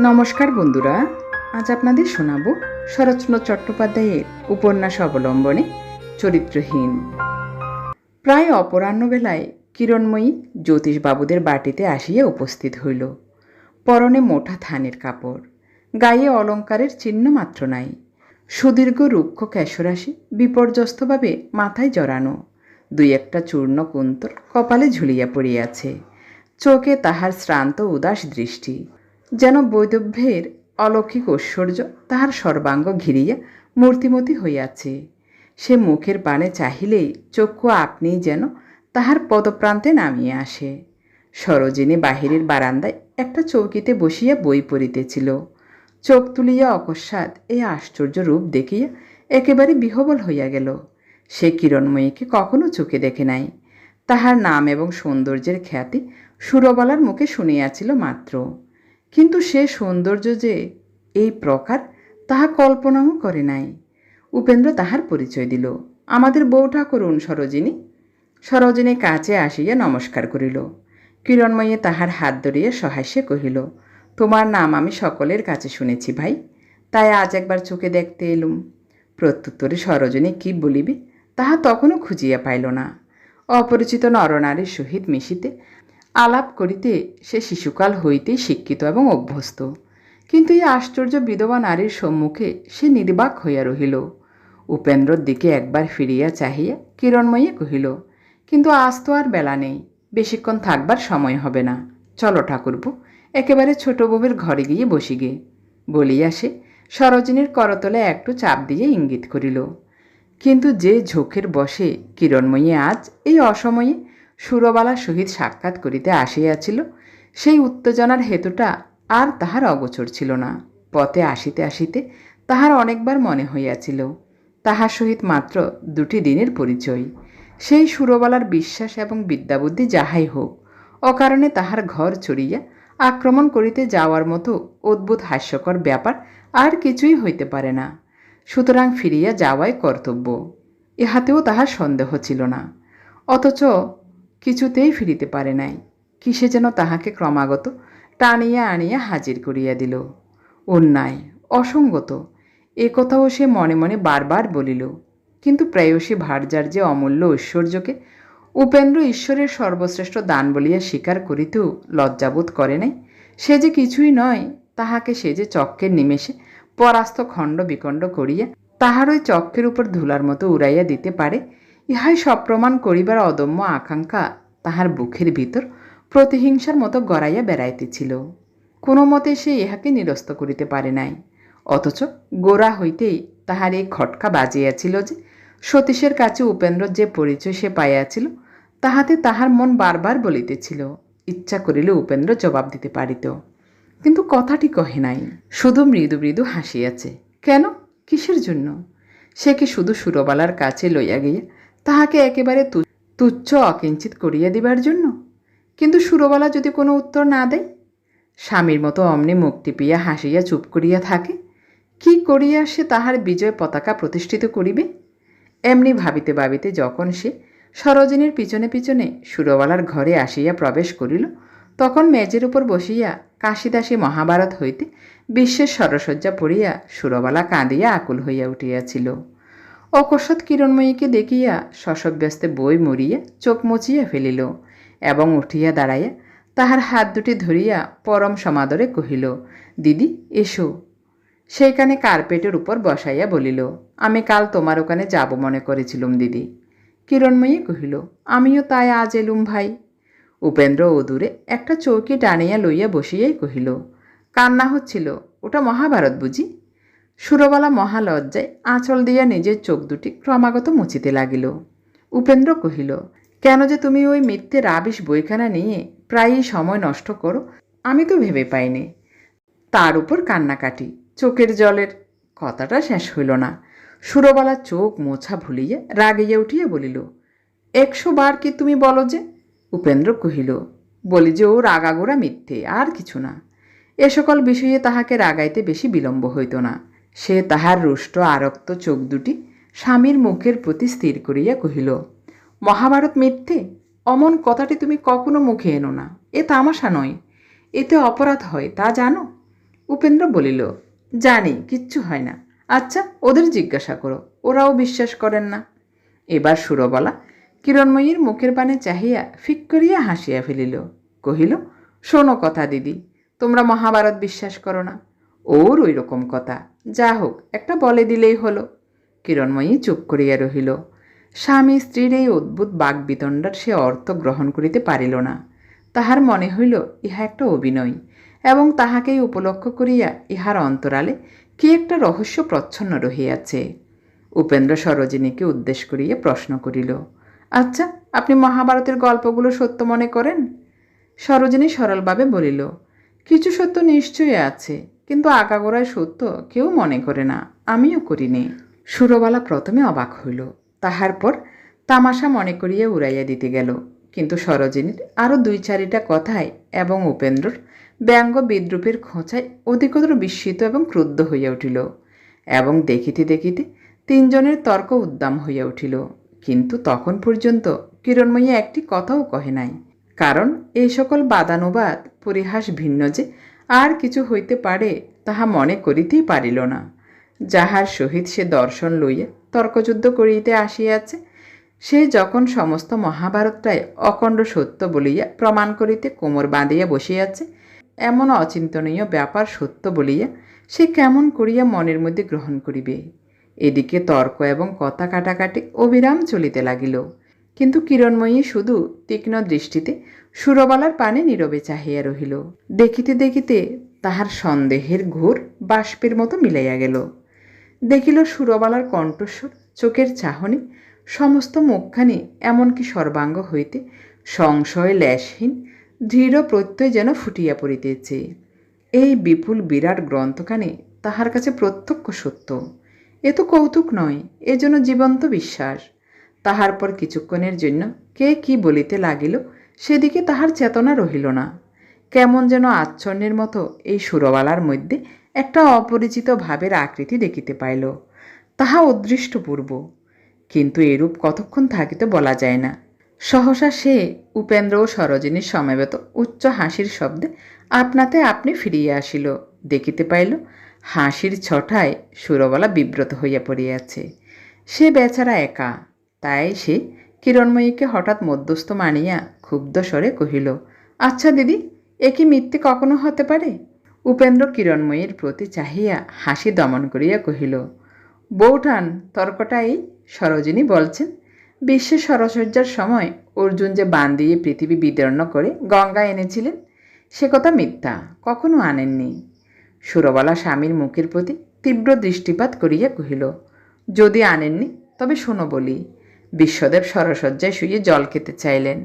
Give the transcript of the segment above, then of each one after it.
নমস্কার বন্ধুরা, আজ আপনাদের শোনাবো শরৎচন্দ্র চট্টোপাধ্যায়ের উপন্যাস অবলম্বনে চরিত্রহীন। প্রায় অপরাহ্নবেলায় কিরণময়ী জ্যোতিষবাবুদের বাটিতে আসিয়া উপস্থিত হইল। পরনে মোটা থানের কাপড়, গায়ে অলঙ্কারের চিহ্ন মাত্র নাই। সুদীর্ঘ রুক্ষ কেশরাশি বিপর্যস্তভাবে মাথায় জড়ানো, দুই একটা চূর্ণ কুন্তল কপালে ঝুলিয়া পড়িয়াছে। চোখে তাহার শ্রান্ত উদাস দৃষ্টি। যেন বৈদব্যের অলৌকিক ঐশ্বর্য তাহার সর্বাঙ্গ ঘিরিয়া মূর্তিমতি হইয়াছে। সে মুখের পানে চাহিলেই চক্ষু আপনিই যেন তাহার পদপ্রান্তে নামিয়ে আসে। সরোজিনী বাহিরের বারান্দায় একটা চৌকিতে বসিয়া বই পড়িতেছিল। চোখ তুলিয়া অকস্মাৎ এই আশ্চর্য রূপ দেখিয়া একেবারে বিহবল হইয়া গেল। সে কিরণময়ীকে কখনো চোখে দেখে নাই। তাহার নাম এবং সৌন্দর্যের খ্যাতি সুরবালার মুখে শুনিয়াছিল মাত্র। কিন্তু সে সৌন্দর্য যে এই প্রকার, তাহা কল্পনাও করে নাই। উপেন্দ্র তাহার পরিচয় দিল। আমাদের বউঠা করুন সরোজিনী। সরোজিনী কাছে আসিয়া নমস্কার করিল। কিরণময়ী তাহার হাত ধরিয়া সহাস্যে কহিল, তোমার নাম আমি সকলের কাছে শুনেছি ভাই। তাই আজ একবার চোখে দেখতে এলুম। প্রত্যুত্তরে সরোজিনী কি বলিবে, তাহা তখনও খুঁজিয়া পাইল না। অপরিচিত নরনারীর সহিত মিশিতে আলাপ করিতে সে শিশুকাল হইতেই শিক্ষিত এবং অভ্যস্ত। কিন্তু এই আশ্চর্য বিধবা নারীর সম্মুখে সে নির্বাক হইয়া রহিল। উপেন্দ্রর দিকে একবার ফিরিয়া চাহিয়া কিরণময়ী কহিল, কিন্তু আজ তো আর বেলা নেই, বেশিক্ষণ থাকবার সময় হবে না। চলো ঠাকুরপো, একেবারে ছোট বউয়ের ঘরে গিয়ে বসি গে বলিয়া সে সরোজিনীর করতলে একটু চাপ দিয়ে ইঙ্গিত করিল। কিন্তু যে ঝোঁকের বসে কিরণময়ী আজ এই অসময়ে সুরবালার সহিত সাক্ষাৎ করিতে আসিয়াছিল, সেই উত্তেজনার হেতুটা আর তাহার অগোচর ছিল না। পথে আসিতে আসিতে তাহার অনেকবার মনে হইয়াছিল, তাহার সহিত মাত্র দুটি দিনের পরিচয়। সেই সুরবালার বিশ্বাস এবং বিদ্যাবুদ্ধি যাহাই হোক, অকারণে তাহার ঘর চড়িয়া আক্রমণ করিতে যাওয়ার মতো অদ্ভুত হাস্যকর ব্যাপার আর কিছুই হইতে পারে না। সুতরাং ফিরিয়া যাওয়াই কর্তব্য, ইহাতেও তাহার সন্দেহ ছিল না। অথচ কিছুতেই ফিরিতে পারে নাই। কিসে যেন তাহাকে ক্রমাগত টানিয়া আনিয়া হাজির করিয়া দিল। অন্যায়, অসঙ্গত, এ কথাও সে মনে মনে বারবার বলিল। কিন্তু প্রেয়সী ভার্যার যে অমূল্য ঐশ্বর্যকে উপেন্দ্র ঈশ্বরের সর্বশ্রেষ্ঠ দান বলিয়া স্বীকার করিতেও লজ্জাবোধ করে নাই, সে যে কিছুই নয়, তাহাকে সে যে চক্রের নিমেষে পরাস্ত খণ্ড বিখণ্ড করিয়া তাহার ওই চক্রের উপর ধুলার মতো উড়াইয়া দিতে পারে ইহাই সপ্রমাণ করিবার অদম্য আকাঙ্ক্ষা তাহার বুকের ভিতর প্রতিহিংসার মতো গড়াইয়া বেড়াইতেছিল। কোনো মতে সে ইহাকে নিরস্ত করিতে পারে নাই। অথচ গোড়া হইতেই তাহার এই খটকা বাজিয়াছিল যে, সতীশের কাছে উপেন্দ্র যে পরিচয় সে পাইয়াছিল, তাহাতে তাহার মন বারবার বলিতেছিল, ইচ্ছা করিলে উপেন্দ্র জবাব দিতে পারিত। কিন্তু কথাটি কহে নাই। শুধু মৃদু মৃদু হাসিয়াছে। কেন? কিসের জন্য? সে কি শুধু সুরবালার কাছে লইয়া গিয়া তাহাকে একেবারে তুচ্ছ অকিঞ্চিত করিয়া দিবার জন্য। কিন্তু সুরবালা যদি কোনো উত্তর না দেয়, স্বামীর মতো অমনি মুখ টিপিয়া হাসিয়া চুপ করিয়া থাকে। কি করিয়া সে তাহার বিজয় পতাকা প্রতিষ্ঠিত করিবে? এমনি ভাবিতে ভাবিতে যখন সে সরোজিনীর পিছনে পিছনে সুরবালার ঘরে আসিয়া প্রবেশ করিল, তখন মেজের উপর বসিয়া কাশিদাসী মহাভারত হইতে বিশ্বের সরসজ্জা পড়িয়া সুরবালা কাঁদিয়া আকুল হইয়া উঠিয়াছিল। অকস্মাৎ কিরণময়ীকে দেখিয়া শশব্যস্তে বই মরিয়া চোখ মুচিয়া ফেলিল এবং উঠিয়া দাঁড়াইয়া তাহার হাত দুটি ধরিয়া পরম সমাদরে কহিল, দিদি, এসো। সেইখানে কার্পেটের উপর বসাইয়া বলিল, আমি কাল তোমার ওখানে যাব মনে করেছিলুম, দিদি। কিরণময়ী কহিল, আমিও তাই আজ এলুম ভাই। উপেন্দ্র অদূরে একটা চৌকি টানিয়া লইয়া বসিয়াই কহিল, কান্না হচ্ছিল, ওটা মহাভারত বুঝি? সুরবালা মহালজ্জায় আঁচল দিয়া নিজের চোখ দুটি ক্রমাগত মুছিতে লাগিল। উপেন্দ্র কহিল, কেন যে তুমি ওই মিথ্যে রাবিশ বইখানা নিয়ে প্রায়ই সময় নষ্ট করো, আমি তো ভেবে পাইনি। তার উপর কান্নাকাটি, চোখের জলের কথাটা শেষ হইল না। সুরবালা চোখ মোছা ভুলিয়ে রাগিয়া উঠিয়া বলিল, একশো বার কি তুমি বলো যে? উপেন্দ্র কহিল, বলি যে ও রাগাগোড়া মিথ্যে, আর কিছু না। এ সকল বিষয়ে তাহাকে রাগাইতে বেশি বিলম্ব হইত না। সে তাহার রুষ্ট আরক্ত চোখ দুটি স্বামীর মুখের প্রতি স্থির করিয়া কহিল, মহাভারত মিথ্যে? অমন কথাটি তুমি কখনো মুখে এনো না। এ তামাশা নয়। এতে অপরাধ হয়, তা জানো? উপেন্দ্র বলিল, জানি, কিচ্ছু হয় না। আচ্ছা ওদের জিজ্ঞাসা করো। ওরাও বিশ্বাস করেন না। এবার সুরবলা কিরণময়ীর মুখের পানে চাহিয়া ফিক করিয়া হাসিয়া ফেলিল, কহিল, শোনো কথা দিদি, তোমরা মহাভারত বিশ্বাস করো না। ওর ওই রকম কথা। যা হোক, একটা বলে দিলেই হলো। কিরণময়ী চুপ করিয়া রহিল। স্বামী স্ত্রীর এই অদ্ভুত বাগবিতণ্ডার সে অর্থ গ্রহণ করিতে পারিল না। তাহার মনে হইল, ইহা একটা অভিনয়, এবং তাহাকেই উপলক্ষ করিয়া ইহার অন্তরালে কি একটা রহস্য প্রচ্ছন্ন রহিয়াছে। উপেন্দ্র সরোজিনীকে উদ্দেশ করিয়া প্রশ্ন করিল আচ্ছা আপনি মহাভারতের গল্পগুলো সত্য মনে করেন? সরোজিনী সরলভাবে বলিল, কিছু সত্য নিশ্চয়ই আছে। কিন্তু আগাগোড়ায় সত্য, কেউ মনে করে না, আমিও করিনি। সুরবালা প্রথমে অবাক হইল। তাহার পর তামাশা মনে করিয়া উড়াইয়া দিতে গেল। কিন্তু সরোজিনীর আরও দুই চারিটা কথায় এবং উপেন্দ্রর ব্যঙ্গ বিদ্রুপের খোঁচায় অধিকতর বিস্মিত এবং ক্রুদ্ধ হইয়া উঠিল এবং দেখিতে দেখিতে তিনজনের তর্ক উদ্দাম হইয়া উঠিল। কিন্তু তখন পর্যন্ত কিরণময়ী একটি কথাও কহে নাই, কারণ এই সকল বাদানুবাদ, পরিহাস ভিন্ন যে আর কিছু হইতে পারে তাহা মনে করিতেই পারিল না। যাহার সহিত সে দর্শন লইয়া তর্কযুদ্ধ করিতে আসিয়াছে, সে যখন সমস্ত মহাভারতটাই অখণ্ড সত্য বলিয়া প্রমাণ করিতে কোমর বাঁধিয়া বসিয়াছে, এমন অচিন্তনীয় ব্যাপার সত্য বলিয়া সে কেমন করিয়া মনের মধ্যে গ্রহণ করিবে? এদিকে তর্ক এবং কথা কাটাকাটি অবিরাম চলিতে লাগিল। কিন্তু কিরণময়ী শুধু তীক্ষ্ণ দৃষ্টিতে সুরবালার পানে নীরবে চাহিয়া রহিল। দেখিতে দেখিতে তাহার সন্দেহের ঘোর বাষ্পের মতো মিলাইয়া গেল। দেখিল সুরবালার কণ্ঠস্বর, চোখের চাহনি, সমস্ত মুখখানি এমনকি সর্বাঙ্গ হইতে সংশয় ল্যাসহীন দৃঢ় প্রত্যয় যেন ফুটিয়া পড়িতেছে। এই বিপুল বিরাট গ্রন্থখানি তাহার কাছে প্রত্যক্ষ সত্য। এ তো কৌতুক নয়, এ যেন জীবন্ত বিশ্বাস। তাহার পর কিছুক্ষণের জন্য কে কি বলিতে লাগিল, সেদিকে তাহার চেতনা রহিল না। কেমন যেন আচ্ছন্নের মতো এই সুরবালার মধ্যে একটা অপরিচিত ভাবের আকৃতি দেখিতে পাইল। তাহা অদৃষ্টপূর্ব কিন্তু এরূপ কতক্ষণ থাকিতে বলা যায় না। সহসা সে উপেন্দ্র ও সরোজিনীর সমবেত উচ্চ হাসির শব্দে আপনাতে আপনি ফিরিয়া আসিল। দেখিতে পাইল, হাসির ছটায় সুরবালা বিব্রত হইয়া পড়িয়াছে। সে বেচারা একা তাই সে কিরণময়ীকে হঠাৎ মধ্যস্থ মানিয়া ক্ষুব্ধ স্বরে কহিল আচ্ছা দিদি, এ কি মিথ্যে কখনো হতে পারে? উপেন্দ্র কিরণময়ীর প্রতি চাহিয়া হাসি দমন করিয়া কহিল বৌঠান তর্কটা এই, সরোজিনী বলছেন বিশ্বের সরসজ্জার সময় অর্জুন যে বান দিয়ে পৃথিবী বিদীর্ণ করে গঙ্গা এনেছিলেন, সে কথা মিথ্যা, কখনো আনেননি। সুরবালা স্বামীর মুখের প্রতি তীব্র দৃষ্টিপাত করিয়া কহিল, যদি আনেননি, তবে শোনো বলি বিশ্বদেব সরসজ্জায় শুয়ে জল খেতে চাইলেন।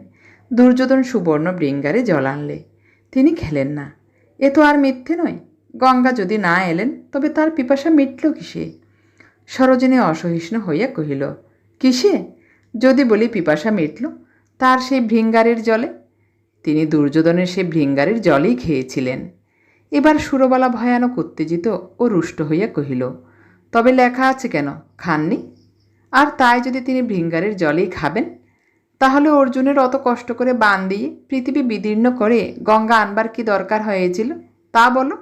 দুর্যোধন সুবর্ণ বৃঙ্গারে জল আনলে। তিনি খেলেন না। এ তো আর মিথ্যে নয়। গঙ্গা যদি না এলেন, তবে তার পিপাসা মিটল কিসে? সরোজিনী অসহিষ্ণু হইয়া কহিল, কিসে? যদি বলি পিপাসা মিটল, তার সেই ভৃঙ্গারের জলে? তিনি দুর্যোধনের সেই ভৃঙ্গারের জলই খেয়েছিলেন। এবার সুরবালা ভয়ানক উত্তেজিত ও রুষ্ট হইয়া কহিল, তবে লেখা আছে কেন? খাননি? আর তাই যদি তিনি ভৃঙ্গারের জলেই খাবেন, তাহলে অর্জুনের অত কষ্ট করে বান দিয়ে পৃথিবী বিদীর্ণ করে গঙ্গা আনবার কি দরকার হয়েছিল? তা বলো।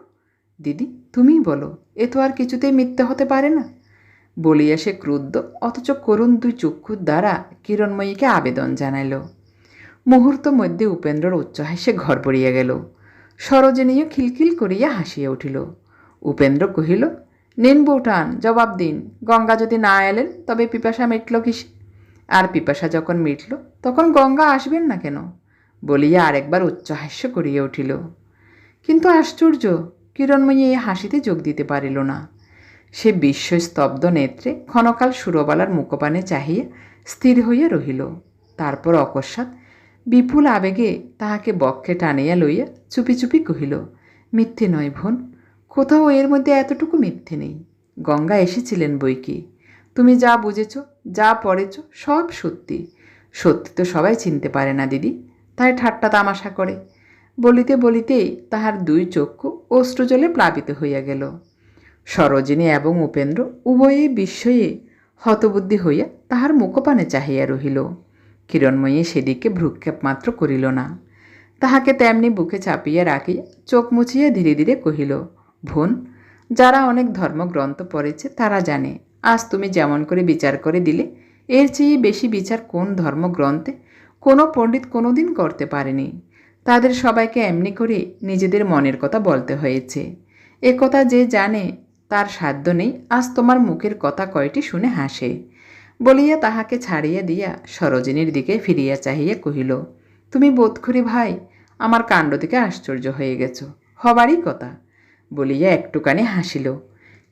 দিদি, তুমিই বলো, এ তো আর কিছুতেই মিথ্যে হতে পারে না। বলিয়া সে ক্রুদ্ধ, অথচ করুণ দুই চক্ষুর দ্বারা কিরণময়ীকে আবেদন জানাইল। মুহূর্ত মধ্যে উপেন্দ্রর উচ্চহাস্যে ঘর পড়িয়া গেল। সরোজিনীও খিলখিল করিয়া হাসিয়া উঠিল। উপেন্দ্র কহিল নিন বৌঠান জবাব দিন। গঙ্গা যদি না এলেন, তবে পিপাসা মিটল কিসে? আর পিপাসা যখন মিটল, তখন গঙ্গা আসবেন না কেন? বলিয়া আরেকবার উচ্চহাস্য করিয়া উঠিল। কিন্তু আশ্চর্য, কিরণময়ী এই হাসিতে যোগ দিতে পারিল না। সে বিশ্বস্তব্ধ নেত্রে ক্ষণকাল সুরবালার মুখপানে চাহিয়া স্থির হইয়া রহিল। তারপর অকস্মাৎ বিপুল আবেগে তাহাকে বক্ষে টানিয়া লইয়া চুপি চুপি কহিল, মিথ্যে নয় বোন কোথাও এর মধ্যে এতটুকু মিথ্যে নেই। গঙ্গা এসেছিলেন বই কি তুমি যা বুঝেছ, যা পড়েছ, সব সত্যি। সত্যি তো সবাই চিনতে পারে না, দিদি। তাই ঠাট্টা তামাশা করে। বলিতে বলিতেই তাহার দুই চক্ষু অশ্রুজলে প্লাবিত হইয়া গেল। সরোজিনী এবং উপেন্দ্র উভয়ে বিস্ময়ে হতবুদ্ধি হইয়া তাহার মুখপানে চাহিয়া রহিল। কিরণময়ী সেদিকে ভ্রুক্ষেপ মাত্র করিল না। তাহাকে তেমনি বুকে চাপিয়া রাখিয়া চোখ মুছিয়া ধীরে ধীরে কহিল ভুন যারা অনেক ধর্মগ্রন্থ পড়েছে, তারা জানে, আজ তুমি যেমন করে বিচার করে দিলে, এর চেয়ে বেশি বিচার কোন ধর্মগ্রন্থে? কোনো পণ্ডিত কোনোদিন করতে পারেনি। তাদের সবাইকে এমনি করে নিজেদের মনের কথা বলতে হয়েছে। এ কথা যে জানে, তার সাধ্য নেই, আজ তোমার মুখের কথা কয়টি শুনে হাসে। বলিয়া তাহাকে ছাড়িয়া দিয়া সরোজিনীর দিকে ফিরিয়া চাহিয়া কহিল, তুমি বোধ করি ভাই, আমার কাণ্ড থেকে আশ্চর্য হয়ে গেছ। হবারই কথা। বলিয়া একটুখানি হাসিল।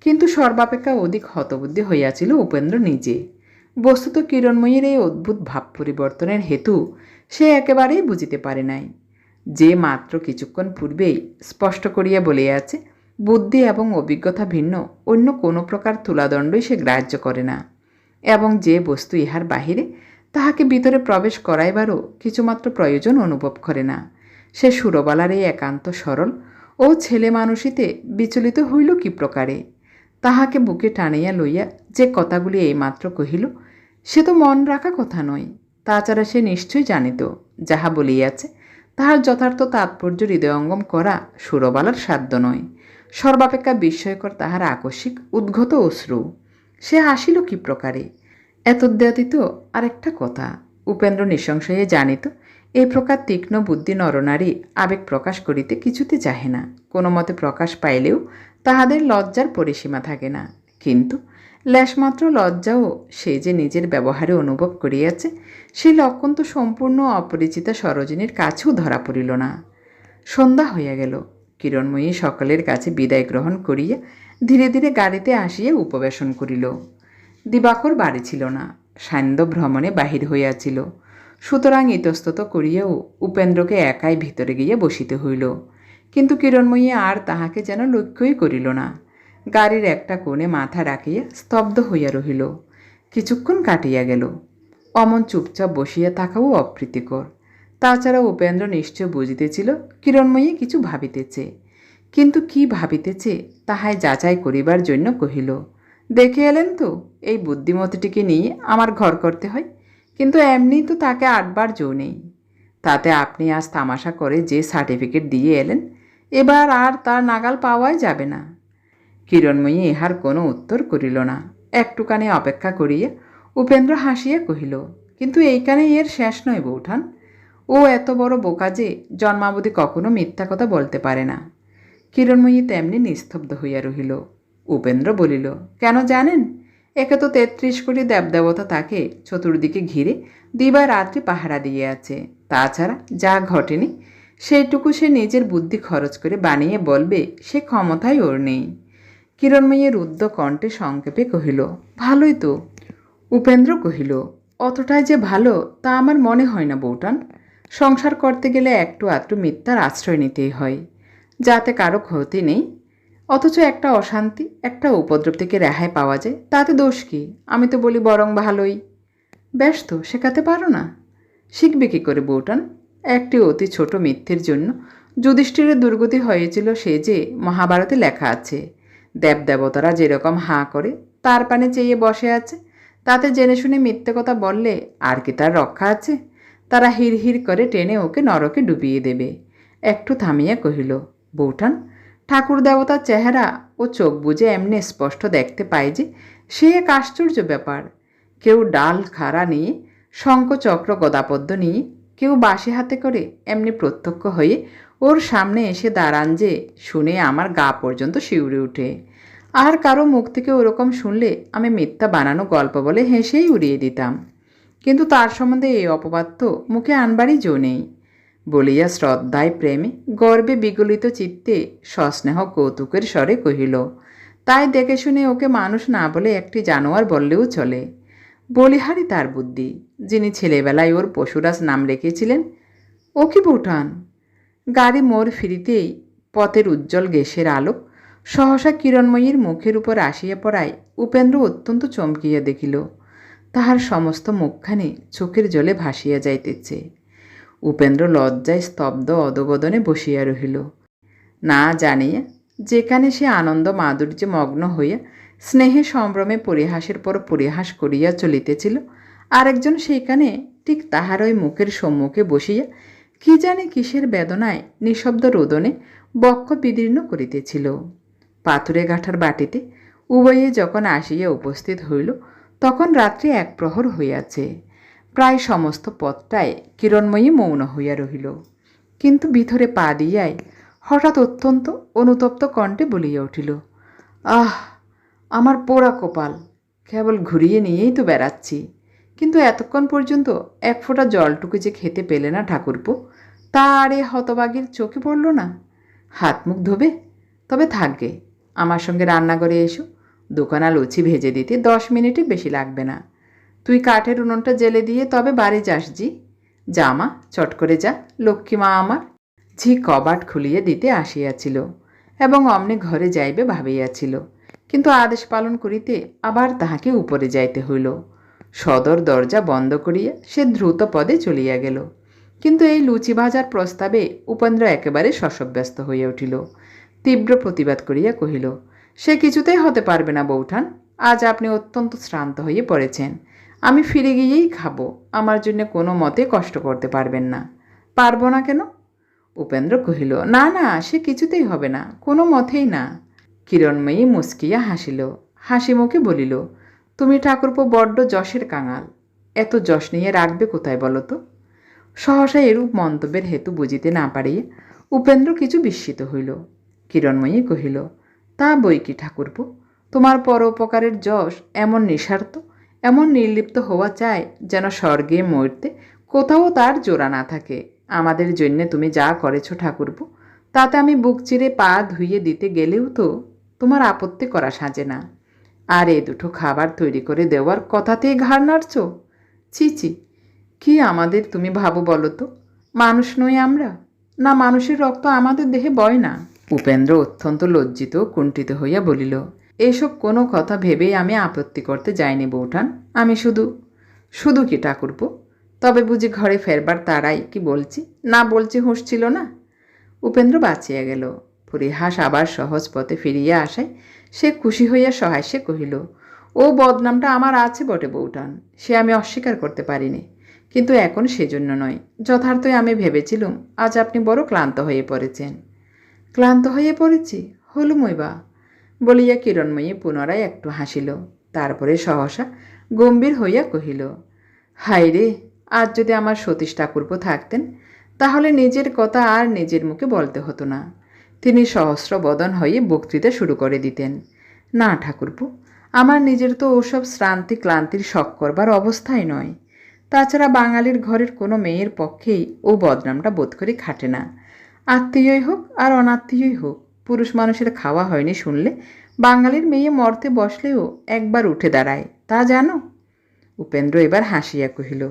কিন্তু সর্বাপেক্ষা অধিক হতবুদ্ধি হইয়াছিল উপেন্দ্র নিজে। বস্তুত কিরণময়ীর এই অদ্ভুত ভাব পরিবর্তনের হেতু সে একেবারেই বুঝিতে পারে নাই। যে মাত্র কিছুক্ষণ পূর্বেই স্পষ্ট করিয়া বলিয়াছে, বুদ্ধি এবং অভিজ্ঞতা ভিন্ন, অন্য কোনো প্রকার তুলাদণ্ডই সে গ্রাহ্য করে না। এবং যে বস্তু ইহার বাহিরে তাহাকে ভিতরে প্রবেশ করাইবারও কিছুমাত্র প্রয়োজন অনুভব করে না। সে সুরবালার এই একান্ত সরল ও ছেলে মানুষিতে বিচলিত হইল কি প্রকারে? তাহাকে বুকে টানিয়া লইয়া যে কথাগুলি এইমাত্র কহিল, সে তো মন রাখা কথা নয়, তাছাড়া সে নিশ্চয়ই জানিত, যাহা বলিয়াছে, তাহার যথার্থ তাৎপর্য হৃদয়ঙ্গম করা সুরবালার সাধ্য নয়। সর্বাপেক্ষা বিস্ময়কর তাহার আকস্মিক, উদ্গত অশ্রু। সে হাসিল কি প্রকারে? এতদ্ব্যতীত আরেকটা কথা, উপেন্দ্র নৃশংসয়ে জানিত এই প্রকার তীক্ষ্ণ বুদ্ধি নরনারী আবেগ প্রকাশ করিতে কিছুতে চাহে না। কোনো মতে প্রকাশ পাইলেও তাহাদের লজ্জার পরিসীমা থাকে না। কিন্তু লেশমাত্র লজ্জাও সে যে নিজের ব্যবহারে অনুভব করিয়াছে সেই লক্ষণ তো সম্পূর্ণ অপরিচিতা সরোজিনীর কাছেও ধরা পড়িল না। সন্ধ্যা হইয়া গেল। কিরণময়ী সকলের কাছে বিদায় গ্রহণ করিয়া ধীরে ধীরে গাড়িতে আসিয়া উপবেশন করিল। দিবাকর বাড়ি ছিল না। সান্ধ্য ভ্রমণে বাহির হইয়াছিল। সুতরাং ইতস্তত করিয়াও উপেন্দ্রকে একাই ভিতরে গিয়া বসিতে হইল। কিন্তু কিরণময়ী আর তাহাকে যেন লক্ষ্যই করিল না। গাড়ির একটা কোণে মাথা রাখিয়া স্তব্ধ হইয়া রহিল। কিছুক্ষণ কাটিয়া গেল। অমন চুপচাপ বসিয়া থাকাও অপ্রীতিকর। তাছাড়া উপেন্দ্র নিশ্চয় বুঝিতেছিল কিরণময়ী কিছু ভাবিতেছে। কিন্তু কি ভাবিতেছে তাহাই যাচাই করিবার জন্য কহিল, দেখে এলেন তো, এই বুদ্ধিমতীটিকে নিয়ে আমার ঘর করতে হয়? কিন্তু এমনি তো তাকে আটবার জো নেই। তাতে আপনি আজ তামাশা করে যে সার্টিফিকেট দিয়ে এলেন, এবার আর তার নাগাল পাওয়াই যাবে না। কিরণময়ী ইহার কোনো উত্তর করিল না। একটুখানি অপেক্ষা করিয়া উপেন্দ্র হাসিয়া কহিল, কিন্তু এইখানে এর শেষ নয় বৌঠান। ও এত বড় বোকা যে জন্মাবধি কখনো মিথ্যা কথা বলতে পারে না। কিরণময়ী তেমনি নিস্তব্ধ হইয়া রহিল। উপেন্দ্র বলিল, কেন জানেন? একে তো তেত্রিশ কোটি দেবদেবতা তাকে চতুর্দিকে ঘিরে দিবা রাত্রি পাহারা দিয়ে আছে। তাছাড়া যা ঘটেনি, সেইটুকু সে নিজের বুদ্ধি খরচ করে বানিয়ে বলবে, সে ক্ষমতাই ওর নেই। কিরণময়ীর রুদ্ধ কণ্ঠে সংক্ষেপে কহিল, ভালোই তো। উপেন্দ্র কহিল, অতটাই যে ভালো, তা আমার মনে হয় না বৌটান। সংসার করতে গেলে একটু আধটু মিথ্যার আশ্রয় নিতেই হয়। যাতে কারও ক্ষতি নেই অথচ একটা অশান্তি, একটা উপদ্রব থেকে রেহাই পাওয়া যায়, তাতে দোষ কি? আমি তো বলি বরং ভালোই। ব্যস্ত শেখাতে পারো না। শিখবে কী করে বউটান? একটি অতি ছোট মিথ্যের জন্য যুধিষ্ঠিরের দুর্গতি হয়েছিল সে যে মহাভারতে লেখা আছে দেবদেবতারা যেরকম হাঁ করে, তার পানে চেয়ে বসে আছে। তাতে জেনে শুনে মিথ্যে কথা বললে আর কি তার রক্ষা আছে? তারা হির হির করে টেনে ওকে নরকে ডুবিয়ে দেবে। একটু থামিয়া কহিল বৌঠান ঠাকুর দেবতার চেহারা ও চোখ বুঝে এমনি স্পষ্ট দেখতে পাই যে সে এক আশ্চর্য ব্যাপার। কেউ ডাল খাড়া নিয়ে শঙ্খ চক্র গদাপদ্ম নিয়ে, কেউ বাসি হাতে করে এমনি প্রত্যক্ষ হয়ে ওর সামনে এসে দাঁড়ান যে শুনে আমার গা পর্যন্ত শিউরে ওঠে আর কারও মুখ থেকে ওরকম শুনলে আমি মিথ্যা বানানো গল্প বলে হেসেই উড়িয়ে দিতাম। কিন্তু তার সম্বন্ধে এই অপবাদ তো মুখে আনবারই জো নেই। বলিয়া শ্রদ্ধায় প্রেমে গর্বে বিগলিত চিত্তে সস্নেহ কৌতুকের স্বরে কহিল, তাই দেখে শুনে ওকে মানুষ না বলে একটি জানোয়ার বললেও চলে। বলিহারি তার বুদ্ধি, যিনি ছেলেবেলায় ওর পশুরাজ নাম রেখেছিলেন, ও কি বৌঠান? গাড়ি মোড় ফিরিতেই পথের উজ্জ্বল গ্যাসের আলো সহসা কিরণময়ীর মুখের উপর আসিয়া পড়ায় উপেন্দ্র অত্যন্ত চমকিয়া দেখিল, তাহার সমস্ত মুখখানি চোখের জলে ভাসিয়া যাইতেছে। উপেন্দ্র লজ্জায় স্তব্ধ অদবদনে বসিয়া রহিল। না জানিয়া যেখানে সে আনন্দ মাধুর্যে মগ্ন হইয়া স্নেহে সম্ভ্রমে পরিহাসের পর পরিহাস করিয়া চলিতেছিল, আরেকজন সেইখানে ঠিক তাহার ওই মুখের সম্মুখে বসিয়া কি জানে কিসের বেদনায় নিঃশব্দ রোদনে বক্ষ বিদীর্ণ করিতেছিল। পাথুরে গাঁঠার বাটিতে উভয়ে যখন আসিয়া উপস্থিত হইল, তখন রাত্রি এক প্রহর হইয়াছে। প্রায় সমস্ত পথটায় কিরণময়ী মৌন হইয়া রহিল। কিন্তু ভিতরে পা দিয়াই হঠাৎ অত্যন্ত অনুতপ্ত কণ্ঠে বলিয়া উঠিল, আহ, আমার পোড়া কপাল, কেবল ঘুরিয়ে নিয়েই তো বেড়াচ্ছি। কিন্তু এতক্ষণ পর্যন্ত এক ফোঁটা জলটুকু যে খেতে পেলে না ঠাকুরপো, তা আর এ হতবাগের চোখে পড়ল না। হাত মুখ ধোবে, তবে থাকবে। আমার সঙ্গে রান্নাঘরে এসো, দোকানা লুচি ভেজে দিতে দশ মিনিটে বেশি লাগবে না। তুই কাঠের উনুনটা জেলে দিয়ে তবে বাড়ি যাস, জি। যা মা, চট করে যা, লক্ষ্মী মা আমার। ঝি কবাট খুলিয়ে দিতে আসিয়াছিল এবং অমনি ঘরে যাইবে ভাবিয়াছিল। কিন্তু আদেশ পালন করিতে আবার তাহাকে উপরে যাইতে হইল। সদর দরজা বন্ধ করিয়া সে দ্রুত পদে চলিয়া গেল। কিন্তু এই লুচি ভাজার প্রস্তাবে উপেন্দ্র একেবারে শশব্যস্ত হইয়া উঠিল। তীব্র প্রতিবাদ করিয়া কহিল, সে কিছুতেই হতে পারবে না বৌঠান। আজ আপনি অত্যন্ত শ্রান্ত হয়ে পড়েছেন। আমি ফিরে গিয়েই খাব, আমার জন্য কোনো মতে কষ্ট করতে পারবেন না। পারব না কেন? উপেন্দ্র কহিল, না না, সে কিছুতেই হবে না, কোনো মতেই না। কিরণময়ী মুস্কিয়া হাসিল। হাসি মুখে বলিল, তুমি ঠাকুরপো বড্ড যশের কাঙাল, এত যশ নিয়ে রাখবে কোথায় বলো তো? সহসা এরূপ মন্তব্যের হেতু বুঝিতে না পারিয়া উপেন্দ্র কিছু বিস্মিত হইল। কিরণময়ী কহিল, তা বই কি ঠাকুরপো? তোমার পরোপকারের যশ এমন নিঃস্বার্থ? এমন নির্লিপ্ত হওয়া চায় যেন স্বর্গে মরতে কোথাও তার জোড়া না থাকে। আমাদের জন্যে তুমি যা করেছ ঠাকুরপো, তাতে আমি বুক চিরে পা ধুইয়ে দিতে গেলেও তো তোমার আপত্তি করা সাজে না। আর এ দুটো খাবার তৈরি করে দেওয়ার কথাতেই ঘাড় নাড়ছ? ছি ছি, কি আমাদের তুমি ভাবো বলো তো? মানুষ নই আমরা, না মানুষের রক্ত আমাদের দেহে বয় না? উপেন্দ্র অত্যন্ত লজ্জিত কুণ্ঠিত হইয়া বলিল এসব কোনো কথা ভেবেই আমি আপত্তি করতে যাইনি বৌঠান। আমি শুধু শুধু কি ঠাকুরপো? তবে বুঝি ঘরে ফেরবার তারাই কি বলছি? না বলছি হুঁশ ছিল না? উপেন্দ্র বাঁচিয়া গেল। পরিহাস আবার সহজ পথে ফিরিয়া আসায় সে খুশি হইয়া সহাস্যে কহিল, ও বদনামটা আমার আছে বটে বৌঠান, সে আমি অস্বীকার করতে পারিনি। কিন্তু এখন সেজন্য নয়। যথার্থই আমি ভেবেছিলুম, আজ আপনি বড় ক্লান্ত হয়ে পড়েছেন। ক্লান্ত হয়ে পড়েছি? হলুমই বা বলিয়া কিরণময়ী পুনরায় একটু হাসিল, তারপরে সহসা গম্ভীর হইয়া কহিল, হায় রে, আজ যদি আমার সতীশ ঠাকুরপো থাকতেন, তাহলে নিজের কথা আর নিজের মুখে বলতে হতো না। তিনি সহস্র বদন হয়ে বক্তৃতা শুরু করে দিতেন, না ঠাকুরপু, আমার নিজের তো ওসব শ্রান্তি ক্লান্তির শখ করবার অবস্থাই নয়। তাছাড়া বাঙালির ঘরের কোনো মেয়ের পক্ষেই ও বদনামটা বোধ করে খাটে না। আত্মীয়ই হোক আর অনাত্মীয়ই হোক পুরুষ মানুষের খাওয়া হয়নি শুনলে। বাঙালির মেয়ে মরতে বসলেও একবার উঠে দাঁড়ায়। তা জানো? উপেন্দ্র এবার হাসিয়া কহিল,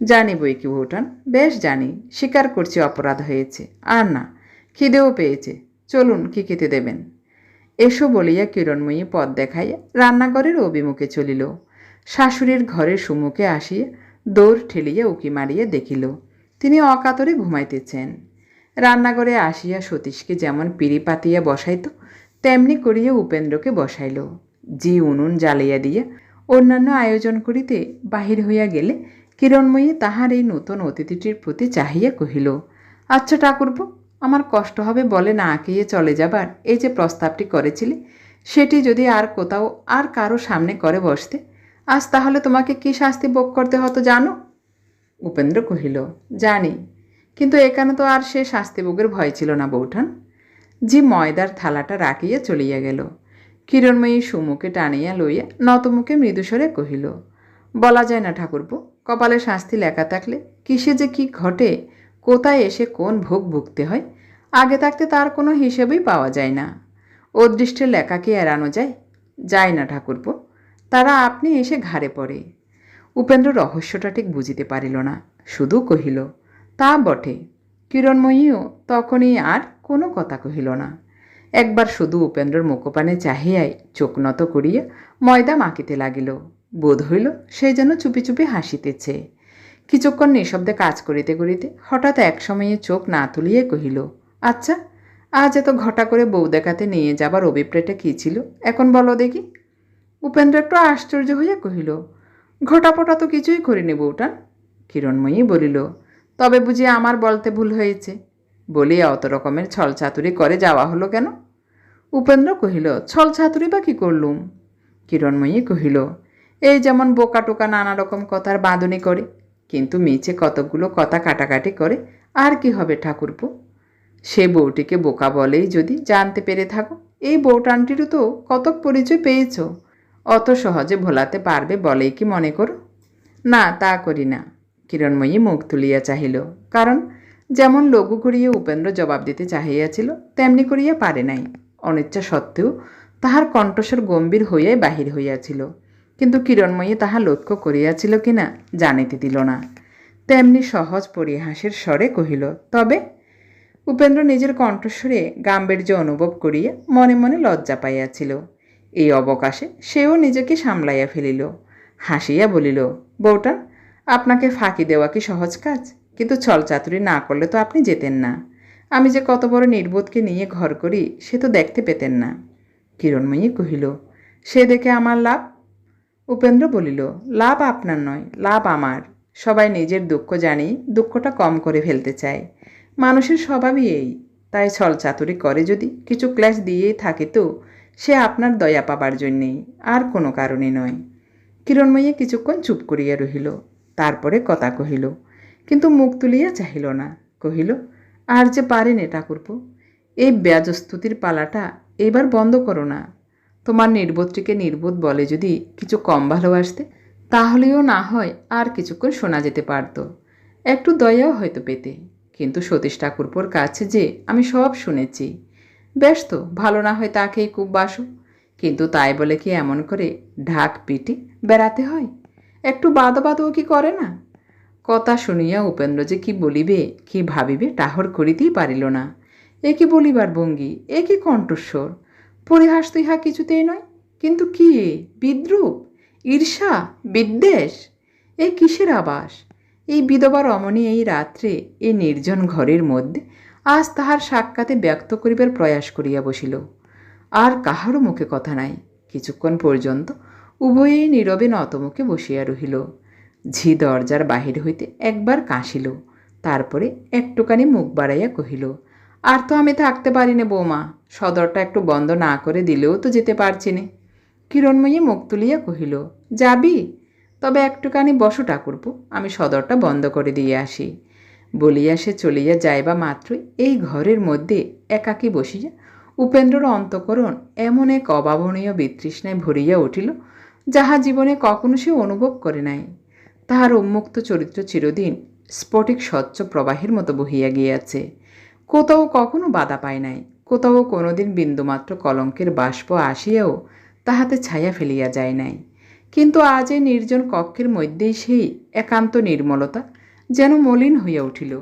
জানি বই কি ভুটান বেশ জানি, স্বীকার করছি অপরাধ হয়েছে। আর না, খিদেও পেয়েছে। চলুন কি খেতে দেবেন? এসো বলিয়া কিরণময়ী পথ দেখাইয়া রান্নাঘরের অভিমুখে চলিল। শাশুড়ির ঘরের সুমুখে আসিয়া দৌড় ঠেলিয়া উকি মারিয়া দেখিল, তিনি অকাতরে ঘুমাইতেছেন। রান্নাঘরে আসিয়া সতীশকে যেমন পিড়ি পাতিয়া বসাইত, তেমনি করিয়া উপেন্দ্রকে বসাইল। জি উনুন জ্বালিয়া দিয়া অন্যান্য আয়োজন করিতে বাহির হইয়া গেলে কিরণময়ী তাহার এই নূতন অতিথিটির প্রতি চাহিয়া কহিল আচ্ছা ঠাকুরপো, আমার কষ্ট হবে বলে না আঁকিয়ে চলে যাবার এই যে প্রস্তাবটি করেছিলে, সেটি যদি আর কোথাও আর কারও সামনে করে বসতে, আজ তাহলে তোমাকে কি শাস্তি ভোগ করতে হতো জানো? উপেন্দ্র কহিল, জানি কিন্তু এখানে তো আর সে শাস্তিভোগের ভয় ছিল না, বৌঠান। জি ময়দার থালাটা রাখিয়া চলিয়া গেল, কিরণময়ী সুমুখে টানিয়া লইয়া নতমুখে মৃদুস্বরে কহিল, বলা যায় না ঠাকুরপো, কপালে শাস্তি লেখা থাকলে কিসে যে কি ঘটে, কোথায় এসে কোন ভোগ ভুগতে হয়, আগে থাকতে তার কোনো হিসেবেই পাওয়া যায় না। অদৃষ্টের লেখা কি এড়ানো যায়? যায় না ঠাকুরপো, তারা আপনি এসে ঘাড়ে পড়ে। উপেন্দ্র রহস্যটা ঠিক বুঝিতে পারিল না, শুধু কহিল তা বটে। কিরণময়ীও তখনই আর কোনো কথা কহিল না। একবার শুধু উপেন্দ্রর মুখপানে চাহিয়াই চোখ নত করিয়া ময়দা মাখিতে লাগিল। বোধ হইল সে যেন চুপি চুপি হাসিতেছে। কিছুক্ষণ নিঃশব্দে কাজ করিতে করিতে হঠাৎ এক সময়ে চোখ না তুলিয়ে কহিল আচ্ছা আজ এত ঘটা করে বউ দেখাতে নিয়ে যাবার অভিপ্রায়টা কী ছিল? এখন বলো দেখি। উপেন্দ্র একটু আশ্চর্য হইয়া কহিল, ঘটাপটা তো কিছুই করিনি বউটান কিরণময়ী বলিল তবে বুঝি আমার বলতে ভুল হয়েছে। বলিয়া অত রকমের ছল চাতুরি করে যাওয়া হলো কেন? উপেন্দ্র কহিল, ছল ছাতুরি বা কি করলুম? কিরণময়ী কহিল, এই যেমন বোকা টোকা নানা রকম কথার বাঁধনি করে, কিন্তু মিছে কতকগুলো কথা কাটাকাটি করে, আর কি হবে ঠাকুরপো? সে বউটিকে বোকা বলেই যদি জানতে পেরে থাকো, এই বউটানটিরও তো কতক পরিচয় পেয়েছ। অত সহজে ভোলাতে পারবে বলেই কি মনে করো? না, তা করি না। কিরণময়ী মুখ তুলিয়া চাহিল, কারণ যেমন লঘু করিয়া উপেন্দ্র জবাব দিতে চাহিয়াছিল, তেমনি করিয়া পারে নাই। অনিচ্ছা সত্ত্বেও তাহার কণ্ঠস্বর গম্ভীর হইয়াই বাহির হইয়াছিল, কিন্তু কিরণময়ী তাহা লক্ষ্য করিয়াছিল কিনা জানিতে দিল না। তেমনি সহজ পরিহাসের স্বরে কহিল, তবে? উপেন্দ্র নিজের কণ্ঠস্বরে গাম্ভীর্য অনুভব করিয়া মনে মনে লজ্জা পাইয়াছিল। এই অবকাশে সেও নিজেকে সামলাইয়া ফেলিল, হাসিয়া বলিল বউটান আপনাকে ফাঁকি দেওয়া কি সহজ কাজ? কিন্তু ছলচাতুরি না করলে তো আপনি যেতেন না। আমি যে কত বড় নির্বোধকে নিয়ে ঘর করি, সে তো দেখতে পেতেন না। কিরণময়ী কহিল, সে দেখে আমার লাভ? উপেন্দ্র বলিল, লাভ আপনার নয়, লাভ আমার। সবাই নিজের দুঃখ জানি দুঃখটা কম করে ফেলতে চায়। মানুষের স্বভাবই এই। তাই ছল চাতুরি করে যদি কিছু ক্লাস দিয়েই থাকে তো, সে আপনার দয়া পাবার জন্যেই, আর কোনো কারণে নয়। কিরণময়ী কিছুক্ষণ চুপ করিয়া রহিল। তারপরে কথা কহিল, কিন্তু মুখ তুলিয়া চাহিল না। কহিল, আর যে পারেন ঠাকুরপো, এই ব্যাজস্তুতির পালাটা এবার বন্ধ করো না। তোমার নির্বোধটিকে নির্বোধ বলে যদি কিছু কম ভালোবাসতে, তাহলেও না হয় আর কিছুক্ষণ শোনা যেতে পারতো। একটু দয়াও হয়তো পেতে। কিন্তু সতীশ ঠাকুরপোর কাছে যে আমি সব শুনেছি। বেশ তো ভালো না হয় তাকেই খুব বাসো। কিন্তু তাই বলে কি এমন করে ঢাক পিটি বেড়াতে হয়? একটু বাদো বাদও কি করে না? কথা শুনিয়া উপেন্দ্র যে কি বলিবে, কি ভাবিবে টাহর করিতেই পারিল না। এ কি বলিবার ভঙ্গি, এ কি কণ্ঠস্বর? পরিহাস তো ইহা কিছুতেই নয়। কিন্তু কি বিদ্রুপ? ঈর্ষা? বিদ্বেষ? এ কিসের আবাস? এই বিধবা রমণী এই রাত্রে এই নির্জন ঘরের মধ্যে আজ তাহার সাক্ষাতে ব্যক্ত করিবার প্রয়াস করিয়া বসিল। আর কাহারও মুখে কথা নাই। কিছুক্ষণ পর্যন্ত উভয়েই নীরবে নতমুখে বসিয়া রহিল। ঝি দরজার বাহির হইতে একবার কাশিল তারপরে একটুখানি মুখ বাড়াইয়া কহিল, আর তো আমি থাকতে পারি না বৌমা, সদরটা একটু বন্ধ না করে দিলেও তো যেতে পারছি নে। কিরণময়ী মুখ তুলিয়া কহিল, যাবি, তবে একটুখানি বসো ঠাকুরপো, আমি সদরটা বন্ধ করে দিয়ে আসি। বলিয়া সে চলিয়া যাইবা মাত্রই এই ঘরের মধ্যে একাকী বসিয়া উপেন্দ্রর অন্তকরণ এমন এক অভাবনীয় বিতৃষ্ণায় ভরিয়া উঠিল যাহা জীবনে কখনো সে অনুভব করে নাই, তাহার উন্মুক্ত চরিত্র চিরদিন স্ফটিক স্বচ্ছ প্রবাহের মতো বহিয়া গিয়াছে। কোথাও কখনো বাধা পায় নাই, কোথাও কোনোদিন বিন্দুমাত্র কলঙ্কের বাষ্প আসিয়াও তাহাতে ছায়া ফেলিয়া যায় নাই। কিন্তু আজ এই নির্জন কক্ষের মধ্যেই সেই একান্ত নির্মলতা যেন মলিন হইয়া উঠিল।